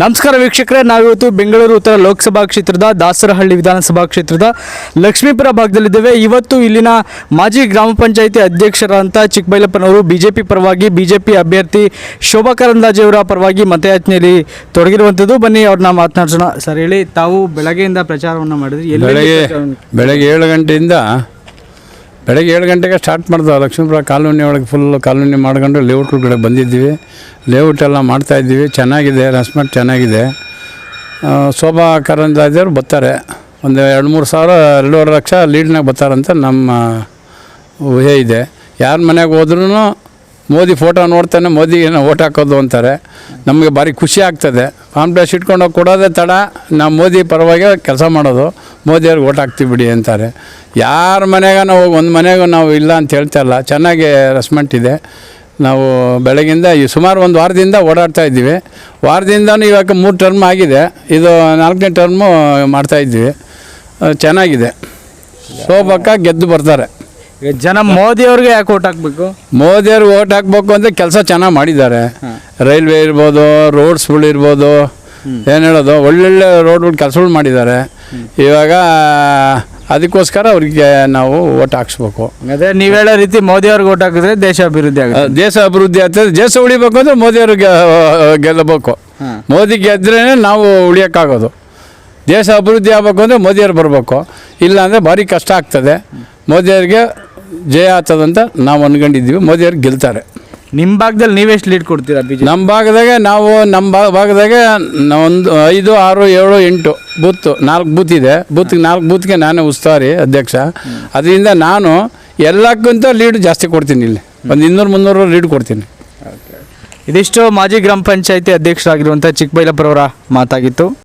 ನಮಸ್ಕಾರ ವೀಕ್ಷಕರೇ ನಾವಿವತ್ತು ಬೆಂಗಳೂರು ಉತ್ತರ ಲೋಕಸಭಾ ಕ್ಷೇತ್ರದ ದಾಸರಹಳ್ಳಿ ವಿಧಾನಸಭಾ ಕ್ಷೇತ್ರದ ಲಕ್ಷ್ಮೀಪುರ ಭಾಗದಲ್ಲಿದ್ದೇವೆ. ಇವತ್ತು ಇಲ್ಲಿನ ಮಾಜಿ ಗ್ರಾಮ ಪಂಚಾಯಿತಿ ಅಧ್ಯಕ್ಷರಾದಂಥ ಚಿಕ್ಕಬೈಲಪ್ಪನವರು ಬಿಜೆಪಿ ಪರವಾಗಿ ಬಿಜೆಪಿ ಅಭ್ಯರ್ಥಿ ಶೋಭಾ ಕರಂದಾಜೆಯವರ ಅವರ ಪರವಾಗಿ ಮತಯಾಚನೆಯಲ್ಲಿ ತೊಡಗಿರುವಂಥದ್ದು ಬನ್ನಿ ಅವ್ರನ್ನ ಮಾತನಾಡ್ಸೋಣ. ಸರ್ ಹೇಳಿ ತಾವು ಬೆಳಗ್ಗೆಯಿಂದ ಪ್ರಚಾರವನ್ನು ಮಾಡಿದ್ರಿ. ಬೆಳಗ್ಗೆ ಏಳು ಗಂಟೆಯಿಂದ ಬೆಳಗ್ಗೆ ಏಳು ಗಂಟೆಗೆ ಸ್ಟಾರ್ಟ್ ಮಾಡ್ತಾವೆ ಲಕ್ಷ್ಮೀಪುರ ಕಾಲೋನಿ ಒಳಗೆ ಫುಲ್ ಕಾಲೋನಿ ಮಾಡ್ಕೊಂಡು ಲೇಔಟ್ ಕಡೆ ಬಂದಿದ್ದೀವಿ. ಲೇಔಟ್ ಎಲ್ಲ ಮಾಡ್ತಾಯಿದ್ದೀವಿ ಚೆನ್ನಾಗಿದೆ. ರೆಸ್ಪಾನ್ಸ್ ಚೆನ್ನಾಗಿದೆ. ಶೋಭಾ ಕರಂದಾಜರು ಬರ್ತಾರೆ. ಒಂದು ಎರಡು ಮೂರು ಸಾವಿರ, ಎರಡೂವರೆ ಲಕ್ಷ ಲೀಡ್ನಾಗ ಬರ್ತಾರಂತ ನಮ್ಮ ಊಹೆ ಇದೆ. ಯಾರ ಮನೆಗೆ ಹೋದ್ರೂ ಮೋದಿ ಫೋಟೋ ನೋಡ್ತಾನೆ ಮೋದಿಗೆ ಓಟ್ ಹಾಕೋದು ಅಂತಾರೆ. ನಮಗೆ ಭಾರಿ ಖುಷಿ ಆಗ್ತದೆ. ಕಾಂಪ್ಲೆಕ್ಸ್ ಇಟ್ಕೊಂಡು ಹೋಗಿ ಕೊಡೋದೇ ತಡ. ನಾವು ಮೋದಿ ಪರವಾಗಿ ಕೆಲಸ ಮಾಡೋದು. ಮೋದಿಯವ್ರಿಗೆ ಓಟ್ ಹಾಕ್ತೀವಿ ಬಿಡಿ ಅಂತಾರೆ. ಯಾರ ಮನೆಗೆ ನಾವು ಒಂದು ಮನೆಗೂ ನಾವು ಇಲ್ಲ ಅಂತ ಹೇಳ್ತಾ ಇಲ್ಲ. ಚೆನ್ನಾಗಿ ರೆಸ್ಮೆಂಟ್ ಇದೆ. ನಾವು ಬೆಳಗಿಂದ ಈ ಸುಮಾರು ಒಂದು ವಾರದಿಂದ ಓಡಾಡ್ತಾ ಇದ್ದೀವಿ. ವಾರದಿಂದನೂ ಇವಾಗ ಮೂರು ಟರ್ಮ್ ಆಗಿದೆ. ಇದು ನಾಲ್ಕನೇ ಟರ್ಮು ಮಾಡ್ತಾಯಿದ್ದೀವಿ ಚೆನ್ನಾಗಿದೆ. ಶೋಭಕ್ಕ ಗೆದ್ದು ಬರ್ತಾರೆ. ಈಗ ಜನ ಮೋದಿಯವ್ರಿಗೆ ಯಾಕೆ ಓಟ್ ಹಾಕ್ಬೇಕು? ಮೋದಿಯವ್ರಿಗೆ ಓಟ್ ಹಾಕ್ಬೇಕು ಅಂದರೆ ಕೆಲಸ ಚೆನ್ನಾಗಿ ಮಾಡಿದ್ದಾರೆ. ರೈಲ್ವೆ ಇರ್ಬೋದು ರೋಡ್ಸ್ಗಳು ಇರ್ಬೋದು. ಏನು ಹೇಳೋದು? ಒಳ್ಳೊಳ್ಳೆ ರೋಡ್ಗಳು ಕೆಲಸಗಳು ಮಾಡಿದ್ದಾರೆ. ಇವಾಗ ಅದಕ್ಕೋಸ್ಕರ ಅವ್ರಿಗೆ ನಾವು ಓಟ್ ಹಾಕ್ಸ್ಬೇಕು. ಅದೇ ನೀವು ಹೇಳೋ ರೀತಿ ಮೋದಿ ಅವ್ರಿಗೆ ಓಟ್ ಹಾಕಿದ್ರೆ ದೇಶ ಅಭಿವೃದ್ಧಿ ಆಗುತ್ತೆ. ದೇಶ ಅಭಿವೃದ್ಧಿ ಆಗ್ತದೆ ದೇಶ ಉಳಿಬೇಕು ಮೋದಿ ಮೋದಿಯವ್ರಿಗೆ ಗೆಲ್ಲಬೇಕು. ಮೋದಿ ಗೆದ್ರೇ ನಾವು ಉಳಿಯೋಕ್ಕಾಗೋದು. ದೇಶ ಅಭಿವೃದ್ಧಿ ಆಗ್ಬೇಕು ಅಂದರೆ ಮೋದಿಯವ್ರು ಬರಬೇಕು. ಇಲ್ಲಾಂದರೆ ಭಾರಿ ಕಷ್ಟ ಆಗ್ತದೆ. ಮೋದಿಯವ್ರಿಗೆ ಜಯ ಆಗ್ತದಂತ ನಾವು ಅನ್ಕೊಂಡಿದ್ದೀವಿ. ಮೋದಿಯವ್ರಿಗೆ ಗೆಲ್ತಾರೆ. ನಿಮ್ಮ ಭಾಗದಲ್ಲಿ ನೀವೆಷ್ಟು ಲೀಡ್ ಕೊಡ್ತೀರಾ ಬಿ ನಮ್ಮ ಭಾಗದಾಗೆ ನಾವು ನಮ್ಮ ಭಾ- ಭಾಗದಾಗೆ ನ- ಒಂದು ಐದು ಆರು ಏಳು ಎಂಟು ಬೂತ್ ನಾಲ್ಕು ಬೂತ್ ಇದೆ. ಬೂತ್ಗೆ ನಾಲ್ಕು ಬೂತ್ಗೆ ನಾನೇ ಉಸ್ತುವಾರಿ ಅಧ್ಯಕ್ಷ. ಅದರಿಂದ ನಾನು ಎಲ್ಲಕ್ಕಿಂತ ಲೀಡ್ ಜಾಸ್ತಿ ಕೊಡ್ತೀನಿ ಇಲ್ಲಿ. ಒಂದು ಇನ್ನೂರು ಮುನ್ನೂರು ಲೀಡ್ ಕೊಡ್ತೀನಿ. ಇದಿಷ್ಟು ಮಾಜಿ ಗ್ರಾಮ ಪಂಚಾಯತಿ ಅಧ್ಯಕ್ಷರಾಗಿರುವಂಥ ಚಿಕ್ಕಬೈಲಪ್ಪರವರ ಮಾತಾಗಿತ್ತು.